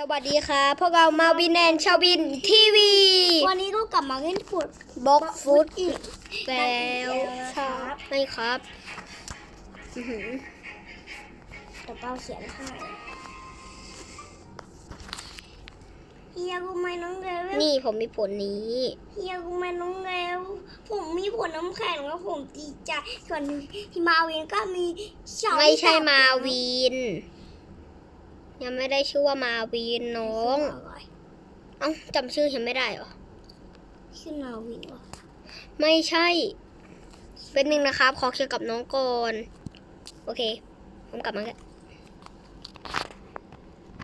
สวัสดีค่ะ พวกเรามาวินแอนชาวบินทีวี วันนี้ก็กลับมาเล่นขวดบล็อกฟุตอีกแล้วครับไม่ครับอื้อหือแต่เป้าเขียนให้เฮียกูไม่น้องเร็วนี่ผมมีผลนี้เฮียกูไม่น้องเร็วผมมีผลน้ำแข็งแล้วผมดีใจส่วนที่มาวินก็มีเสาไม่ใช่มาวิน ยังไม่ได้ชื่อว่ามาวินน้องอะไรเอ้าจำชื่อฉันไม่ได้เหรอ ชื่อนาวินวะไม่ใช่ เป็นหนึ่งนะครับ ขอเคลียร์กับน้องก่อน โอเค ผมกลับมาแล้ว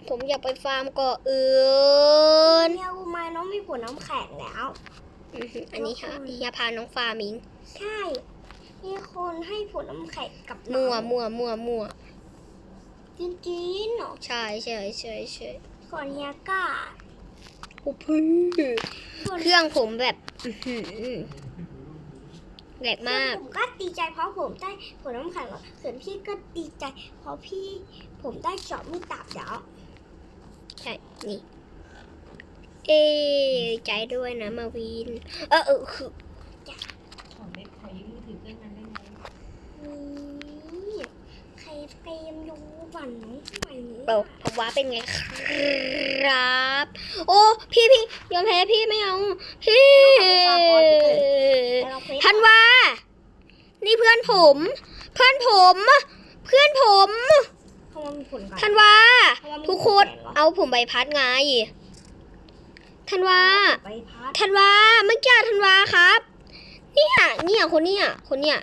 ผมอยากไปฟาร์มเกาะอื่นเฮียกูไม่น้องมีผลน้ำแข็งแล้วอื้อหืออันนี้ฮะเฮียพาน้องฟาร์มิง ใช่ มีคนให้ผลน้ำแข็งกับน้องมั่วมั่วมั่วมั่ว จริงๆเหรอใช่ใช่ใช่ใช่ก่อนเฮียก้าโอ้พี่ส่วนเครื่องผมแบบอื้อหือแหลกมาก ผมก็ดีใจเพราะผมได้ผลน้ำแข็งแล้วส่วนพี่ก็ดีใจ เพราะพี่ผมได้เจาะมีดดาบแล้วใช่ นี่ เอ้ใจด้วยนะมาวิน เออเออคือ ของเล็กขอยืมมือถือเครื่องนั้นได้ไหม นี่ใครเกม ยูบันน้องใหม่นี้เปล่าผมว่าเป็นไงครับ โอ้ พี่พี่ยอมแพ้พี่ไม่เอา พี่ธันวานี่เพื่อนผม เพื่อนผม เพื่อนผมเขามามีผลกันธันวาทุกคนเอาผมใบพัดไงธันวาไปพัดธันวาเมื่อกี้ธันวาครับ เนี่ยเนี่ยคนเนี่ยคนเนี่ย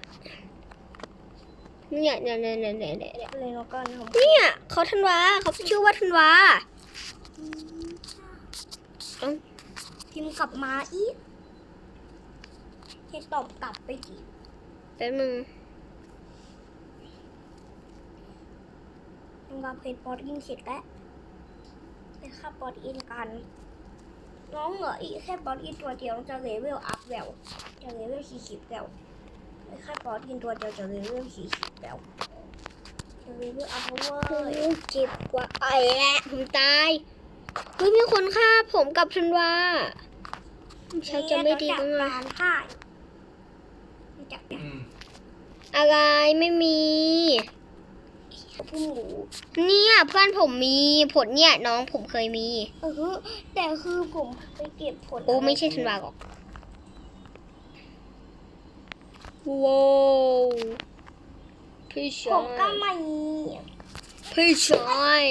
เนี่ยเนี่ยเนี่ยเนี่ยเนี่ยเนี่ยเนี่ยเลยแล้วกันครับเนี่ยเขาธันวาเขาชื่อว่าธันวาเอ้าพิมพ์กลับมาอีกเฮตอบกลับไปอีกแป๊บนึงทำการเพจปอดอินเสร็จแล้วไปค่าปอดอินกัน น้องเหลืออีกแค่ปอดอินตัวเดียวจะเลเวลอัพแล้วจะเลเวลสี่สิบแล้ว ไปค่าปอดอินตัวเดียวจะเลเวลสี่สิบแล้วจะเลเวลอัพเวอโอ้ร์ยเจ็บกว่าไอ้แหละผมตายเฮ้ยมีคนฆ่าผมกับธันวาชักจะไม่ดีบ้างเลเลยการพ่ายจับเนี่ยอะไรไม่มีเพิ่งรู้เนี่ยเพื่อนผมมีผลเนี่ยน้องผมเคยมี เออแต่คือผมไปเก็บผลโอ้ไม่ใช่ธันวาหรอก ว้าวพี่ชผามก็ยไม่พี่ชาย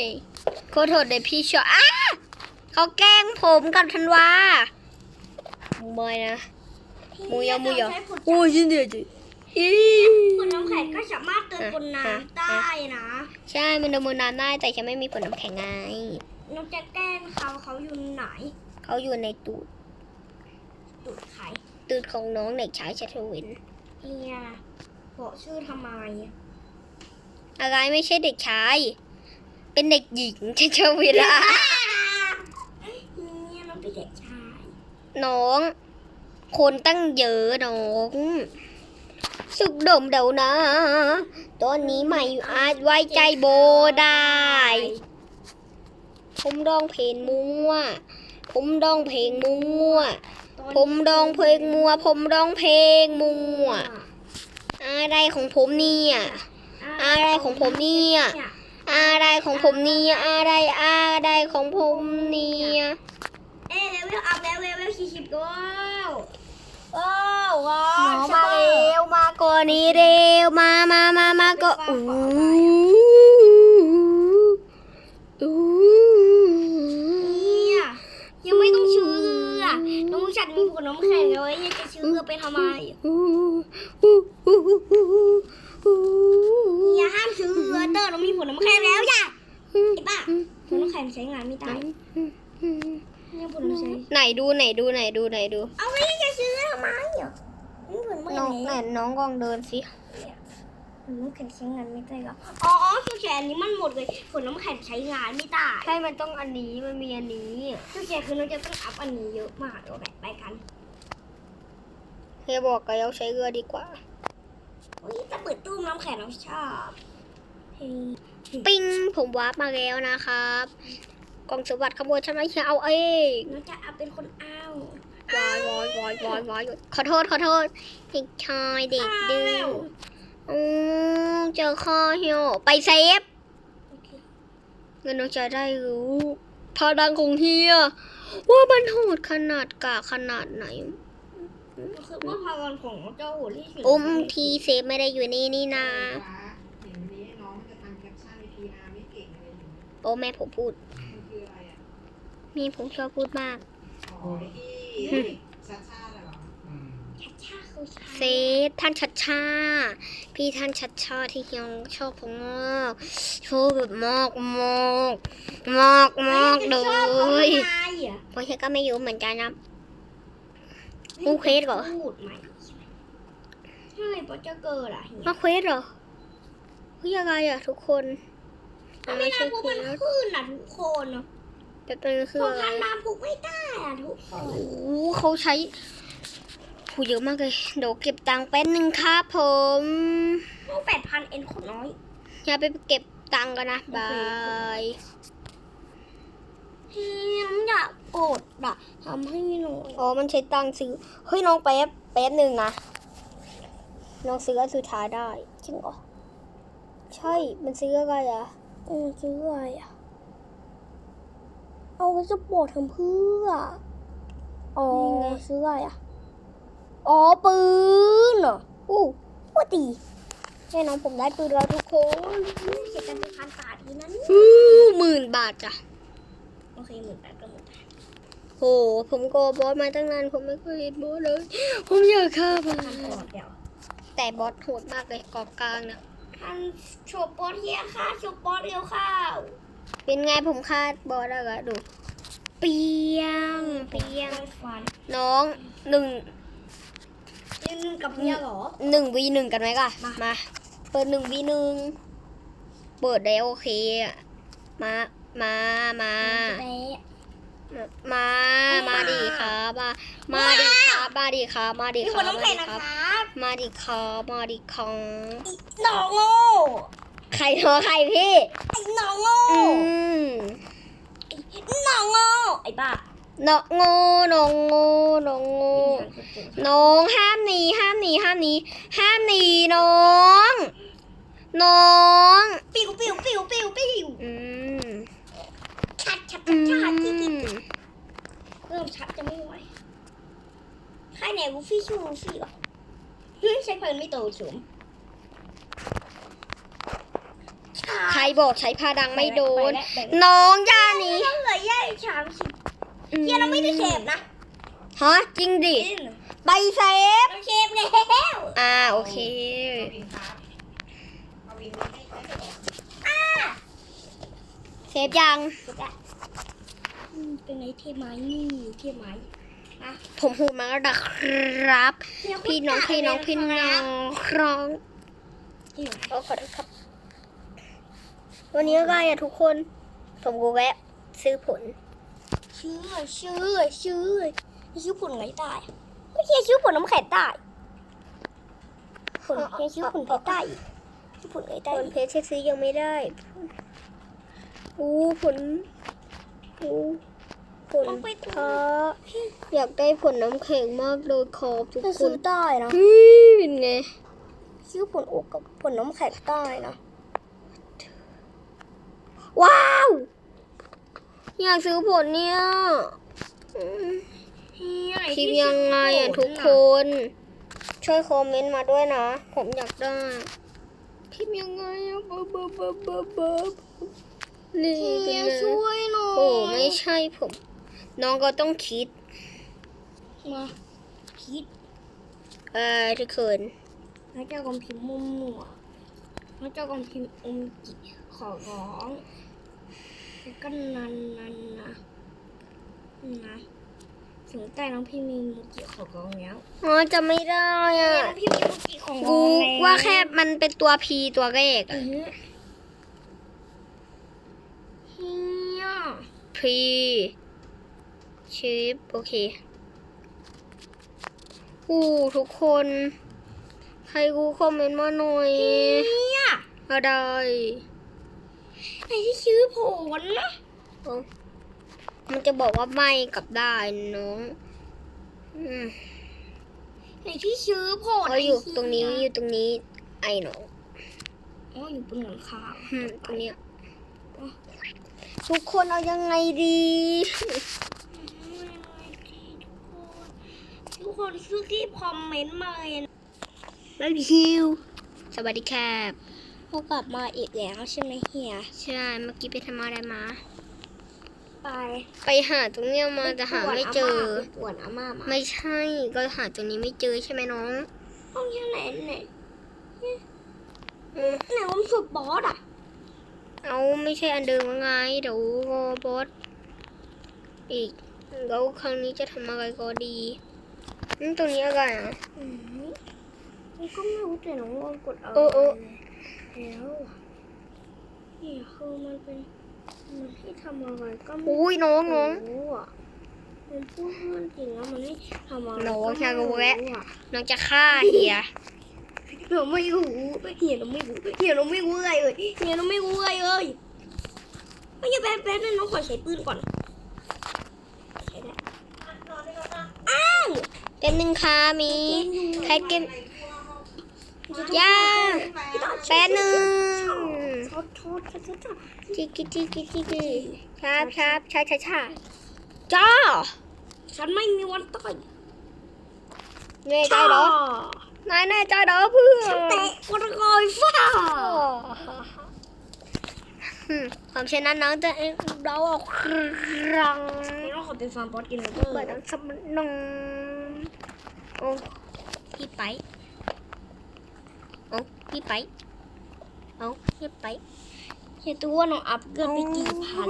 ขอโทษเลยพี่ชายอ้าเขาแกล้งผมกับธันวาไม่นะมูยามูยาใช้ผลโอ้ยยินดีจิอีผลน้ำแข็งก็สามารถเติมบนน้ำได้นะใช่มันดมน้ำได้แต่ฉันไม่มีผลน้ำแข็งไงน้องจะแกล้งเขาเขาอยู่ไหนเขาอยู่ในตูดตุดไข่ตูดของน้องเด็กชายชัชวิน เฮียบอกชื่อทำไม อะไรไม่ใช่เด็กชาย เป็นเด็กหญิงชัชวินละเฮียน้องเป็นเด็กชาย น้อง คนตั้งเยอะน้อง สุกดมเดานะ ตอนนี้ไม่อาจไว้ใจโบได้ ผมดองเพลงมั่วผมดองเพลงมั่ว ผมดองเพลงมัว ผมดองเพลงมัว อะไรของผมเนี่ยอะไรของผมเนี่ยอะไรของผมเนี่ยอะไรอะไรของผมเนี่ยเอ๊ะเลเวลอัพแล้วเลเวลสี่สิบแล้วว้าวว้าน้องมาเร็วมาก่อนนี้เร็วมามามามาก็อู้อู้ เนี่ยยังไม่ต้องชื่ออะน้องฉั นมีผลน้ำแข็งเลยยังจะชื่อไปทำไมอู้อู้อู้อู้อู้อย่าห้ามซื้อเตอร์เรามีผลน้ำแข็งแล้วอย่าไอ้บ้าผลน้ำแข็งใช้งานไม่ได้เนี่ยผลน้ำแข็งไหนดูไหนดูไหนดูไหนดู เอาไว้จะซื้อทำไมอะนี่ผลน้ำน้องแข็งไหนน้องกองเดินสิผลน้ำแข็งใช้งานไม่ได้ก็อ๋ออ๋อคือแขนนี้มันหมดเลยผลน้ำแข็งใช้งานไม่ได้ ใช่ มันต้องอันนี้ มันมีอันนี้คือแขนคือน้องจะต้องอัพอันนี้เยอะมากเดี๋ยวแบบไปกัน เฮียบอกกับเราใช้เรือดีกว่าวันนี้จะเปิดตู้น้ำแข็งเราชอบเฮ้ยปิ้งผมวาร์ปมาแล้วนะครับ กล่องสมบัติขโมยฉันไม่ใช่เอาเองน้องจะเอาเป็นคนเอาวายวายวายวายวายขอโทษขอโทษเด็กชายเด็กดื้ออือเจอข้อเหี่ยวไปเซฟโอเคเงินน้องจะได้รู้พลังของเฮียว่ามันโหดขนาดกะขนาดไหน คือว่าพลังของเจ้าโหลี่สิงอุ้มทีเซฟไม่ได้อยู่นี่นี่นาเห็นวันนี้น้องจะทำแคปชั่นใน PR ไม่เก่งเลยอยู่โอ้แม่ผมพูด มันคืออะไรอะมีผมชอบพูดมาก อ๋อไอ้ที่ชาชาเหรออืมชัดชาคือชาเซฟท่านชัดชา พี่ท่านชัดชาที่เฮียงชอบผมมากชอบแบบมากมากมากมากเลชอบเขาย ทำไมอะ เพราะเฮียก็ไม่รู้เหมือนกันนะ พูดเควสเหรอพูดไหมใช่เพราะจะเกิดอะเฮียมาเควสเหรอเฮ้ยยังไงอะทุกคนมันไม่ไม่น่าใช่พูดเควมันสขึ้นอะทุกคนเนาะแต่ตอนนี้คือเพราะอะไรพันน้ำผูกไม่ได้อะทุกคนโอ้โหเขาใช้ผู้เยอะมากเลยเดี๋ยวเก็บตังค์แป๊บนึงครับผมพวกแปดพันเอ็นคนน้อยอย่าไปเก็บตังค์กันนะบายเฮียมอยากกด อะทำให้หน่อยอ๋อมันใช้ตังค์ซื้อเฮ้ยน้องแป๊บแป๊บหนึ่งนะน้องซื้ออันสุดท้ายได้จริงเหรอใช่มันซื้ออะไรอะเออซื้ออะไรอะเอาไว้จะปวดทำเพื่ออ๋อนี่ไงซื้ออะไรอะอ๋อปืนเหรออู้ว่าดีแน่น้องผมได้ปืนแล้วทุกคนเสียกันเป็นพันบาททีนั้นอู้หมื่นบาทจ้ะโอเคหมื่นแปดก็หมื่นแปด โห ผมโกบอสมาตั้งนาน ผมไม่เคยเห็นบอสเลย ผมอยากฆ่ามันพันก่อนเดี๋ยวแต่บอสโหดมากเลยกองกลางนะพันโชว์ปอเทียค่ะโชว์ปอเรียวข้าวเป็นไงผมคาดบอสอะไรดู เปียง เปียงไม่ฟันน้องหนึ่งยืนกับเมียเหรอ หนึ่งวีหนึ่งกันไหมก่ะมา มา เปิดหนึ่งวีหนึ่งเปิดได้โอเคอะมา มา มาแปะ มา มาดีครับมามาดีครับมาดีครับมาดีมีคคนรับน้ำมาแข็ดีงนะคครับรับมาดีครับมาดีครับหนองโง่ใครโทรใครพี่ไอ้หนองโง่อืมหนองโง่ไอ้บ้าน้องโง่น้องโง่น้องโง่น้องห้ามหนีห้ามหนีห้ามหนีห้ามหนีน้อง น้อง ปิวปิวปิวปิวปิวอืม ชัดชัด อื ชัดชัด ม ที่ที่เริ่มชัดจะไม่ไหวใครไหนวูฟี่ชื่อวูฟี่วะเฮ้ยใช้เพลินไม่โตสูงใครบอกใช้พาดังไม่โดนไปแล้วไปแล้วน้องย่าหนี้ต้องเหลือแย่สามสิบเฮียเราไม่ได้เสพนะฮะจริงดิจริงไปเซฟเราเสพแล้วอ่าโอเคเอาวินครับเอาวินไม่ให้ใช้ก่อนเซฟยังสุดละอืม เป็นไงเท่ไหมนี่เท่ไหมผมหูมาแล้วนะครับ พี่น้องพี่น้องพี่น้องครองเท่ไหมโอ้ขอโทษครับ วันนี้อะไรอะทุกคน ผมกูแวะ ซื้อผลชื่อชื่อชื่อชื่อผลไงได้ไม่ใช่ชื่อผลน้ำแข็งได้ผลเฮียชื่อผลเพชรได้อีกชื่อผลไงผได้ลอีกเพชรซื้อยังไม่ได้อู้ผลอู้ ผลท้าอยากได้ผลน้ำแข็งมากเลยขอบทุกจะคซื้อนได้นะเฮ้ยเป็นไงชื่อผลอกกับผลน้ำแข็งได้นะ ว้าว อยากซื้อผลเนี่ยอืมคลิปยังไงอะทุกคน ช่วยคอมเมนต์มาด้วยนะ ผมอยากได้คลิปยังไงอะเบอร์เบอร์เบอร์เบอร์เบอร์นี่เฮีเป็นยไงช่วยหน่อยโอ้ไม่ใช่ผม น้องก็ต้องคิด มาคิด เออทุกคนพระเจ้ากำพิมพ์มั่วๆพระเจ้ากำพิมพ์อมจิขอร้องแล้วก็นันนันนะนะถึงใต้น้องพี่มีมุจิขอร้องแล้วอ๋อจะไม่ได้อะน้องพี่มีมุจิของร้กูองแล้วว่าแค่มันเป็นตัวพีตัวแรกอือะอฮึเฮียพี ชิปโอเคอู้ทุกคน ใครกูคอมเมนต์มาหน่อยเฮียอะไรไอ้ที่ชื่อผลนะเอามันจะบอกว่าไม่กลับได้น้องอืมไหนที่ชื้อโผล่เขาอยู่ตรงนี้อยู่ตรงนี้ ไอ้น้องอ๋ออยู่บนหลังคาอืมตรงเนี้ยทุกคนเอายังไงดี ทุก คนช่วยรีบคอมเมนต์มาเลยนะบายคิว สวัสดีครับเรากลับมาอีกแล้วใช่ไหมเฮีย ใช่ เมื่อกี้ไปทำอะไรมา ไป ไปหาตรงเนี้ยมาแต่หาไม่เจอไปป่วนอาม่ามาไม่ใช่ ก็หาตรงนี้ไม่เจอใช่ไหมน้องห้องที่ไหนไหนอืมไหนวันสุดบอสอะ เอาไม่ใช่อันเดิมไง เดี๋ยวรอบอสอีกแล้วครั้งนี้จะทำอะไรก็ดี อืมตรงนี้อะไรอะอืมก็ไม่รู้แต่น้องลองกดเอาเออเออแล้วนี่คือมันเป็นมันให้ทำอะไรก็ไม่อุ้ยน้องน้องรู้อะมันพูดเรื่องจริงแล้วมันให้ทำอะไรน้องแค่รู้แล้วอะน้องจะฆ่าเฮียเราไม่รู้เฮียเราไม่รู้เฮียเราไม่รู้อะไรเลยเฮียเราไม่รู้อะไรเลยไม่อย่แป๊บแป๊บนึงน้องขอใช้ปืนก่อนใช้ได้อ้าว เต็มหนึ่งค่ะมีใครเกมย่าแป๊บหนึ่งโทษโทษโทษโทษโทษจิกจิกจิกจิกจิกครับครับช้าช้าช้าจ้าฉันไม่มีวันตายแน่ใจเหรอนายแน่ใจเหรอเพื่อนฉันเตะวันกอยฟ้าอืมผมเช่นนั้นน้องจะเราออกครังไม่ต้องขอเป็นฟาร์มบอสกินเลยเปิดน้ำสมนง โอ้พี่ไปโอ้พี่ไปโอ้พี่ไปเฮียตัวน้องอัพเกินไปกี่พัน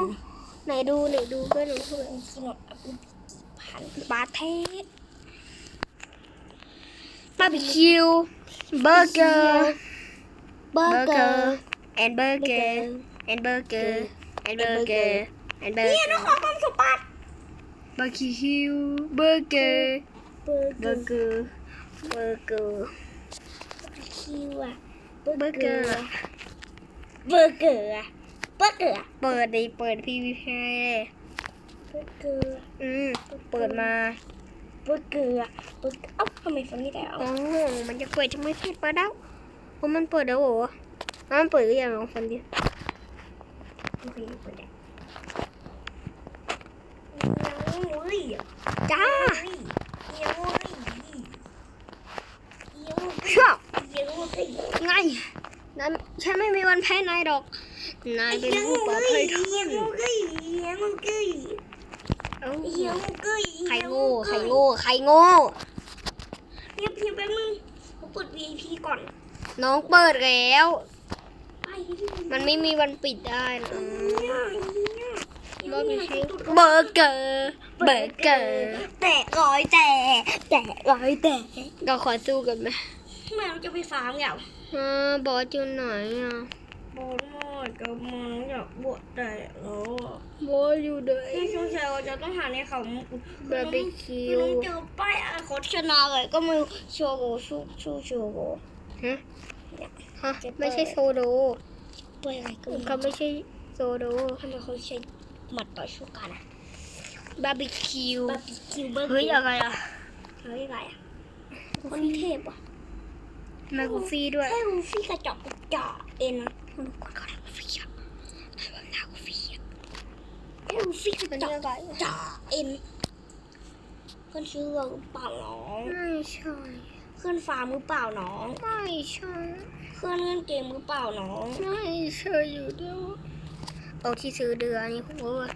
ไหนดูไหนดูก็หนูเพื่อนคือน้องอัพเกินไปกี่พันบาเทสบาร์บีคิวเบอร์เกอร์เบอร์เกอร์แอนเบอร์เกอร์แอนเบอร์เกอร์แอนเบอร์เกอร์แอนเบอร์เนี่ยเกน้อองร์ขอความสมบัติบาร์บีคิวเบอร์เกอร์ เบอร์เกอร์เบอร์เกอร์คิวอะเบอร์เกอร์เบอร์เกอร์อะเบอร์เกอร์เปิดดิเปิดพีวีพีเบอร์เกอร์อืมเปิดมาเบอร์เกอร์อะเบอร์เกอร์อ้าทำไมฟังไม่ได้เอาโอ้มันจะเปิดจะไม่เปิดเปิดแล้วโอ้มันเปิดแล้วเหรออะมันเปิดหรือยังลองฟังดิโอเคเปิดได้ยังเว้ยจ้า ยังเว้ยยังเว้ย ชอบ ยังเว้ย ไงนาย ฉันไม่มีวันแพ้นายดอก นายเป็นผู้ปลอดภัยทุกคนยังเว้ยยังเว้ยเอ้ายังเว้ยใครโง่ใครโง่ใครโง่เพียงเพียงแป๊บนึงเปิด VIP ก่อน น้องเปิดแล้ว มันไม่มีวันปิดได้นะเบอร์เบอร์เกอร์เบอร์เกอร์แตะร้อยแตะแตะร้อยแตะเราขอสู้กันไหมทำไมเราจะไปฟาร์มเนี่ยอ่าบอสอยู่ไหนอะบอลหมดกับมันอยากบวชแต่แล้วบอสอยู่ไหนที่ช่วงเช้าเราจะต้องหาในเขาบาร์บีคิไม่วต้องเจอป้ายอะไรโคชนาเลยก็ไม่รู้โชโกชูชูโชโกฮะฮะไม่ใช่โซโดป้ายอะไรก็ไม่เขารู้ไม่ใช่โซโดทำไมเขาใช้หมัดต่อยชูกันอะบาร์บีคิวบาร์บีคิวเบอร์เฮ้ยอะไรอะเฮ้ยอะไรอะคนเทพอะ แมกูฟี่ด้วยแค่ลูฟี่กระจอกกระจอกเองนะคนทุกคนเขาได้กูฟี่อะได้แบบหน้ากูฟี่อะแค่ลูฟี่กระจอกกระจอกเองเพื่อนชื่อเราหรือเปล่าน้องไม่ใช่เพื่อนฟาร์มหรือเปล่าน้องไม่ใช่เพื่อนเล่นเกมหรือเปล่าน้องไม่ใช่อยู่ด้วยเอาที่ซื้อเดือนนี่ผมว่า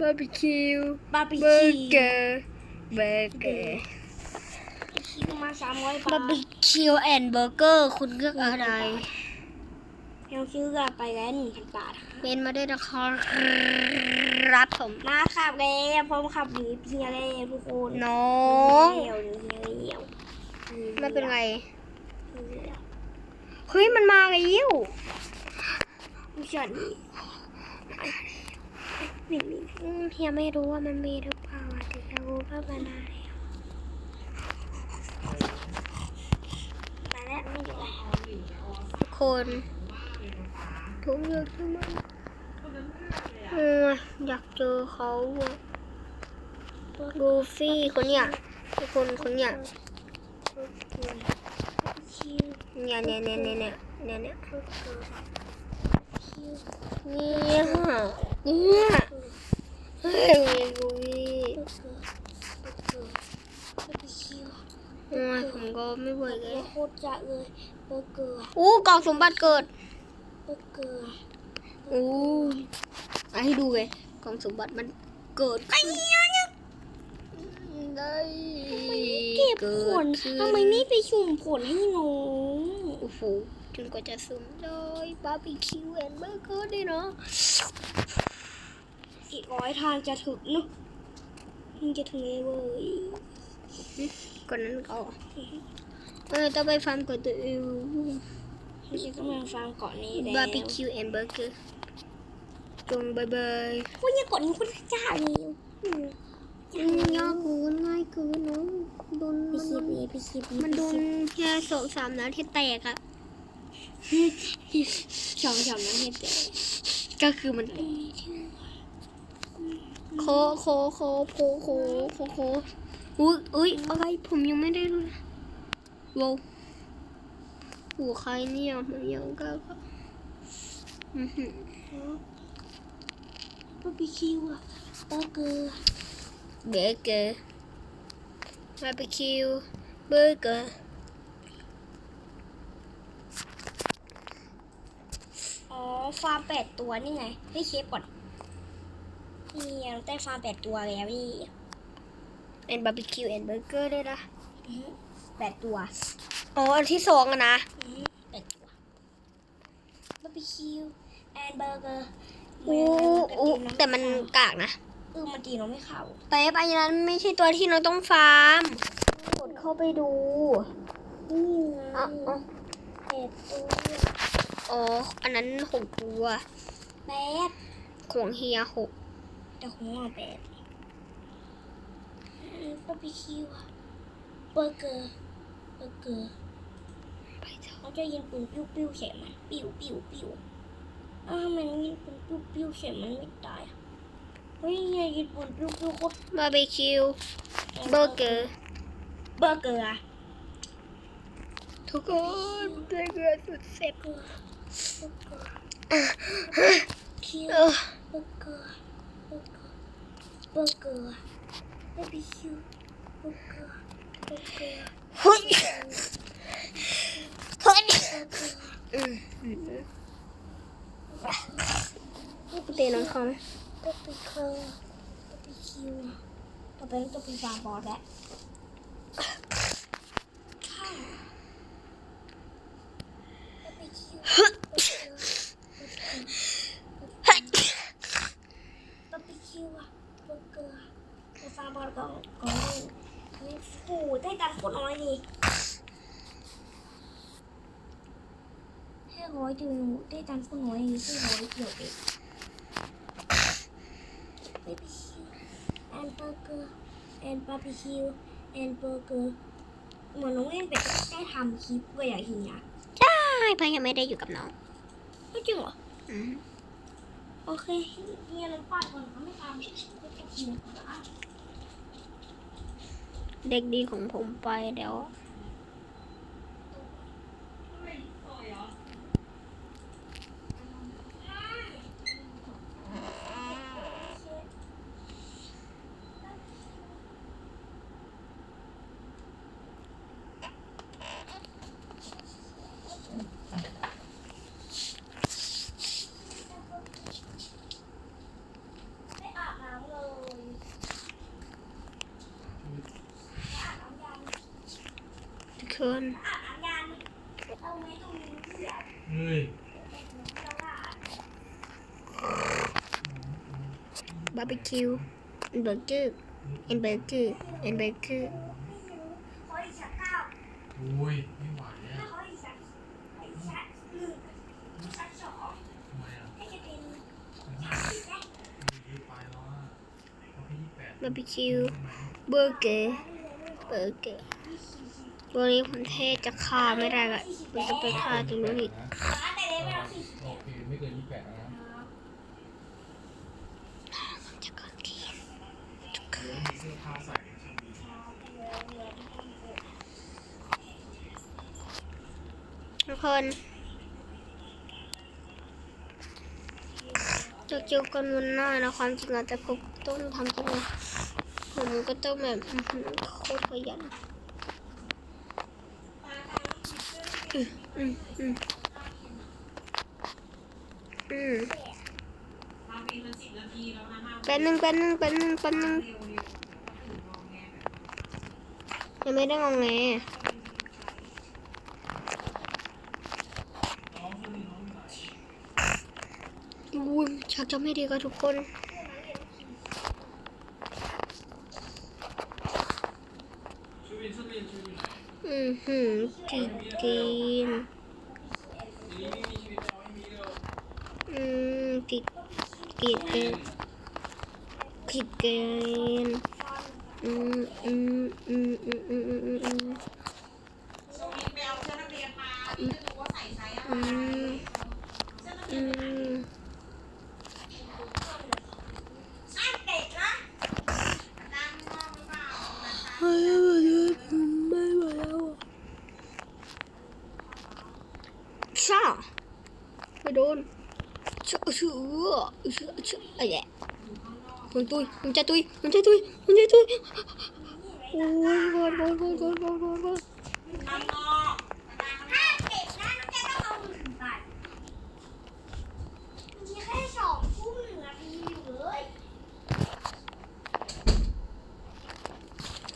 บาร์บีคิวบาร์บีเบอคิร์เกอร์เบอร์เกอร์ สามร้อยบาบาทร์บีคิวแอนด์เบอร์เกอร์ คุณเลือกอะไร ยังซื้อกลับไปแล้วหนึ่งพันบาทเป็นมาด้วยนะครับผม มาขับแล้วพร้อมขับหนีเพียแล้วทุกคนน้องเหี่ยวเหี่ยวเหี่ยวไม่เป็นไรเหี่ยวเฮ้ย มันมาแล้วไม่ใช่นี่ไม่มีอืมเฮียไม่รู้ว่ามันมีหรือเปล่าอะแต่เฮียรู้ว่ามันมาแล้ว มาแล้วไม่เป็นไร ทุก คน ทุกอย่างที่มันเอออยากเจอเขาอะลูฟี่คนเนี้ยคนคนเนี้ยคิวเนี่ยเนี่ยเนี่ยเนี่ยเนี่ยเนี่ยเนี่ยเนี่ยเนี่ยเฮ้ยลูฟี่ เบอร์เกอร์เบอร์เกอร์บาร์บีคิวโอ้ยผมก็ไม่ไหวเลยโคตรจะเลยเบอร์เกอร์อู้กล่องสมบัติเกิดเบอร์เกอร์อู้เอาให้ดูเลยกล่องสมบัติมันเกิดไอ้เนี่ยเนี่ยได้เก็บเกิผลดขึ้นทำไมไม่ไปสุ่มผลให้น้องโอ้โหจนกว่าจะสุ่มได้บาร์บีคิวแอนด์เบอร์เกอร์ด้วยเนาะอีกร้อยทางจะถึงเนอะมันจะถึงไงเว้ย ก่อนนั้นก็เออต้องไปฟาร์มก่อนตัวเองไม่ใช่กำลังฟังเกาะนี้แล้วบาร์บีคิวแอนด์เบอร์เกอร์จงบายบายโอ้ยอย่ากดนี่คุณจ้าเลยอืมอืมยากเกินง่ายเกินเนาะโดนไปมันคิโดดนนี้ไปคิดนี้มันโดนแค่สองสามนัดที่แตกอะสองสามนั้นเห็นแต่ก็คือมันโคโคโคโคโคโคโค อุ้ยอุ้ยอะไรผมยังไม่ได้รู้เลยว้หูใครเนี่ยมันยังก็อือหือบาร์บีคิวอะเบอร์เกอร์เบอร์เกอร์บาร์บีคิวเบอร์เกอร์อ๋อฟาร์มแปดตัวนี่ไงให้เคฟก่อนนี่ยังได้ฟาร์มแปดตัวแล้วนี่ เป็นบาร์บีคิวแอนด์เบอร์เกอร์ด้วยนะอื้อหือแปดตัว อ๋อ อันที่สองอะนะอื้อหือแปดตัวบาร์บีคิวแอนด์เบอร์เกอร์อู้อู้แต่มันกากนะเออมันตีน้องไม่เข้าเป๊ปอันนั้นไม่ใช่ตัวที่เราต้องฟาร์มกดเข้าไปดูนี่ไงอ๋ออ๋อแปดตัวอ๋ออันนั้นหกตัวแปดของเฮียหกแต่ของเราแปด บาร์บีคิวอะเบอร์เกอร์เบอร์เกอร์ไปเถอะเขาจะยิงปืนปิ้วปิ้วๆใส่มันปิ้วปิ้วปิ้วอ้าวทำไมันยิงปืนปิ้วปิ้วใส่มันไม่ตายอะเฮ้ยอย่ายิงปืนปิ้วปิ้วโคตรบาร์บีคิวเบอร์เกอร์เบอร์เกอร์อะทุกคนเบอร์เกอร์สุดเซ็บเบอร์เกอร์คิวเออเบอร์เกอร์เบอร์เกอร์ เบอร์เกอร์บาร์บีคิวเบอร์เกอร์เบอร์เกอร์เฮ้ยเฮ้ยเบอร์เกอร์อืมตะน้องเขาบาร์บีคิวบาร์บีคิวต่อไปเราจะไปฟาบอสแล้วข้าวบาร์บีคิว เฮ้ย บาร์บีคิวอะเบอร์เกอร์ไปฟาร์มบอสก่อนก่อนเลยนี่โอ้โหได้ตังค์โคตรน้อยนี่แค่ร้อยเดียวได้ตังค์โคตรน้อยนี่แค่ร้อยเดียวเองบาร์บีคิวแอนเบอร์เกอร์แอนบาร์บีคิวแอนเบอร์เกอร์เหมือนน้องเล่นเป็ดได้ทำคลิปก็อย่างเฮียใช่เพราะยังไม่ได้อยู่กับน้องไม่จริงเหรออืมโอเคเฮียน้ำปาดก่อนเขาไม่ทำไม่จะกินเด็กดีของผมไปเดี๋ยว ไม่อาบน้ำเลยอาบน้ำยัง ทุกคน อาบน้ำยังเอาไหมตรงนี้เสีย เฮ้ย แล้วก็อาบบาร์บี คิวเบอร์เกอร์เอ็นเบอร์เกอร์เอ็นเบอร์เกอร์ขออีกสักเก้าโอ้ยไม่ไหวถ้าอะขออีกสักอีกสักหนึ่งสักสองทำไมอะให้จะเป็นมันสามสิบแล้วยืดไปแล้วอะเขาพี่แปดบาร์บีคิวทำไมเบอร์เกอร์เบอร์เกอร์ตัวนี้ผมเทศจะฆ่าไม่ได้ละมันจะไปฆ่าตรงนู้นอีกแต่เลเวลสี่สิบโอเคไม่เกินยี่แปดนะ เพลินจะเกี่ยวกันวันหน้านะความจริงอะแต่ผต้องทำตัวผมก็ต้องแบบโคตรขยันอืมอืมอืมอืมเป็นหนึ่งเป็นหนึ่งเป็นหนึ่งเป็นหนึ่งยังไม่ได้งงไงากจำให้ดีก็ทุกคนอืมหืมจริงจริงอืมติดติดเกมติดเกมอืมอืมอืมอืมอืมอืม โดนชื่อชื่อชื่อชื่ออะไรมันตุยมันจะตุยมันจะตุยมันจะตุยโอ้ยโดนโอนโดนโดนโดนโดนโดน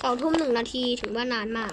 สองทุ่มหนึ่งนาทีถึงว่านานมาก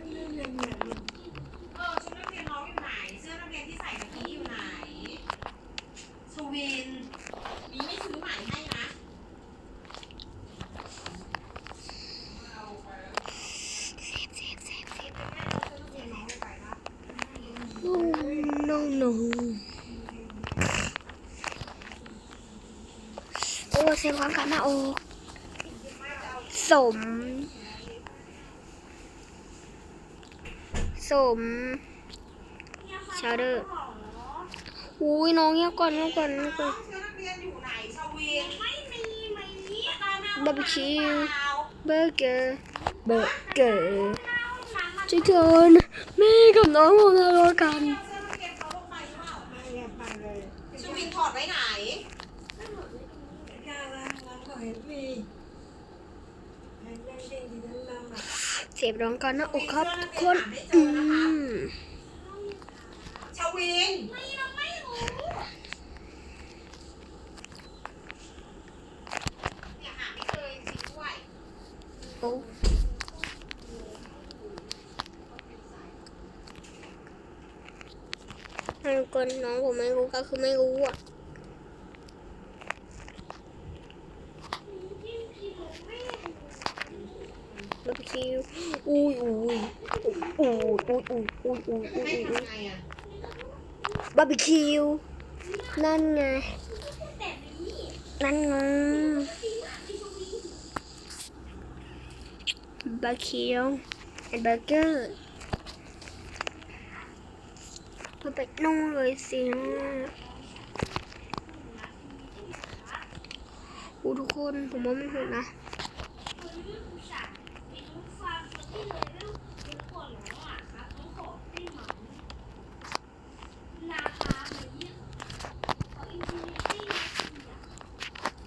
นะคะอสม สมชาเดอร์อุ้ยน้องเงียบก่อนเงียบก่อนเงียบก่อนบาร์บีคิวเบอร์เกอร์เบอร์เกอร์ทุกอนแม่กับน้องผมทะเลาะกันสวิงถอดไว้ไหน เสีบร้องก่อนนะโอ้ครับทุกคนอืมชาวินโอ้มันกลน้องผมไม่รู้ก็คือไม่รู้อะ ฟิวอุ้ยอุ้ยอุ้ยอุ้ยอุ้ยอุ้ยอุ้ยอุ้ยให้อุ้ยบาร์บีคิวนั่นไงนั่นไงบาร์บีคิวแอนเบอร์เกอร์มันไปนู่นเลยสิโอ้ทุกคนผมว่ามันโหดนะ ราคาเหมือนเนี่ยของอินฟินิตี้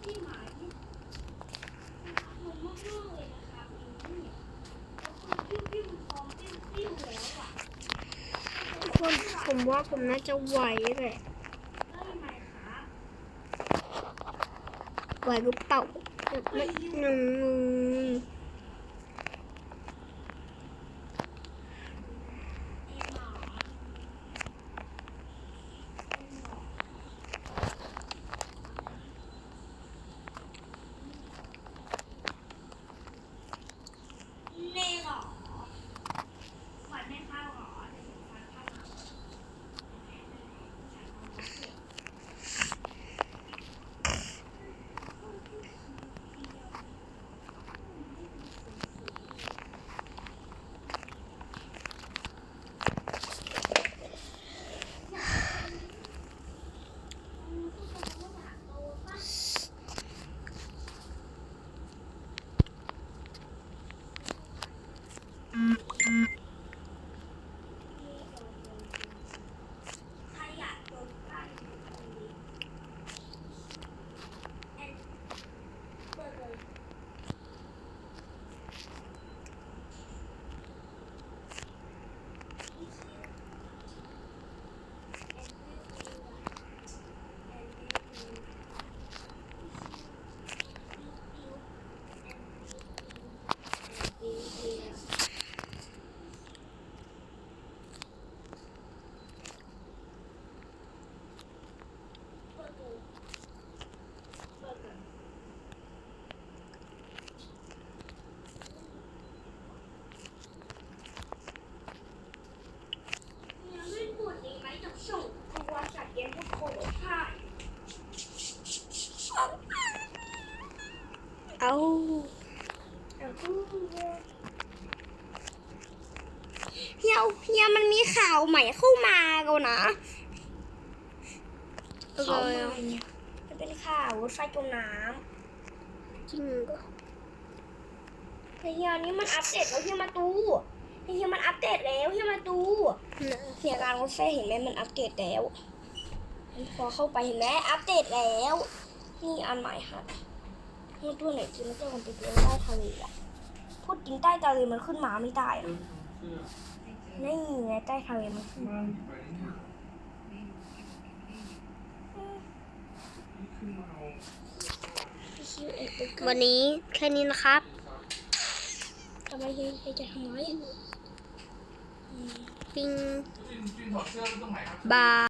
ที่หมายมันมากมากเลยนะครับปิ้วปิ้วพร้อมปิ้วปิ้วแล้วอะ ทุกคนผมว่าผมน่า จะไหวแหละไหวหรือเปล่าไม่หนึ่ง ไอ้หมาเล่หรอฝันไม่เข้าหรอเดี๋ยวผมฟันเข้าหรอ ยเฮียมันมีข่าวใหม่เข้ามากันนะอะไรข่าวใหม่อะมันเป็นข่าวรถไฟจมน้จริงเหรอำเฮียนี่มันอัปเดตแล้วเฮียมาดูเฮียมันอัปเดตแล้วเฮียมาดูน่ะเฮียการรถไฟเห็นไหมมันอัปเดตแล้วพอเข้าไปเห็นไหมอัปเดตแล้ว นี่อันใหม่ค่ะมันตัวไหนจริงมันจะมันไปตัวใต้ทะเลอะพูดจริงใต้ทะเลมันขึ้นมาไม่ได้อะ นี่ไงใต้ทะเลมันขึ้นมาคิวเอ็ดเป็นวันนี้แค่นี้นะครับทำไมเฮียจะทำไมปิ้งจินจินถอดเสื้อไว้ตรงไหนครับบาย